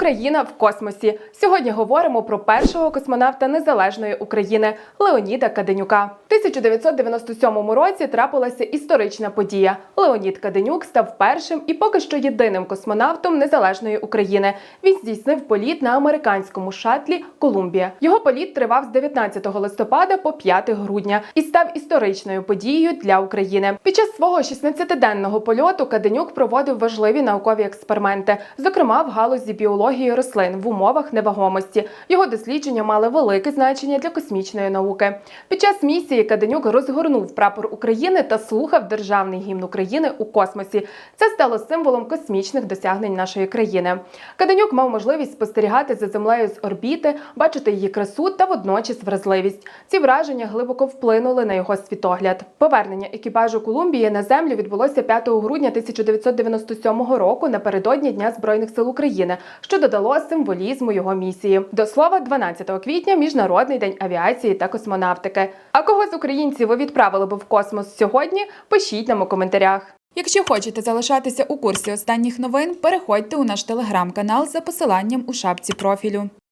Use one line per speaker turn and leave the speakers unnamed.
Україна в космосі. Сьогодні говоримо про першого космонавта незалежної України Леоніда Каденюка. В 1997 році трапилася історична подія. Леонід Каденюк став першим і поки що єдиним космонавтом незалежної України. Він здійснив політ на американському шатлі Колумбія. Його політ тривав з 19 листопада по 5 грудня і став історичною подією для України. Під час свого 16-денного польоту Каденюк проводив важливі наукові експерименти, зокрема в галузі біології рослин в умовах невагомості. Його дослідження мали велике значення для космічної науки. Під час місії Каденюк розгорнув прапор України та слухав державний гімн України у космосі. Це стало символом космічних досягнень нашої країни. Каденюк мав можливість спостерігати за землею з орбіти, бачити її красу та водночас вразливість. Ці враження глибоко вплинули на його світогляд. Повернення екіпажу Колумбії на землю відбулося 5 грудня 1997 року напередодні Дня Збройних сил України, що додало символізму його місії. До слова, 12 квітня міжнародний день авіації та космонавтики. А кого з українців ви відправили би в космос сьогодні? Пишіть нам у коментарях.
Якщо хочете залишатися у курсі останніх новин, переходьте у наш телеграм-канал за посиланням у шапці профілю.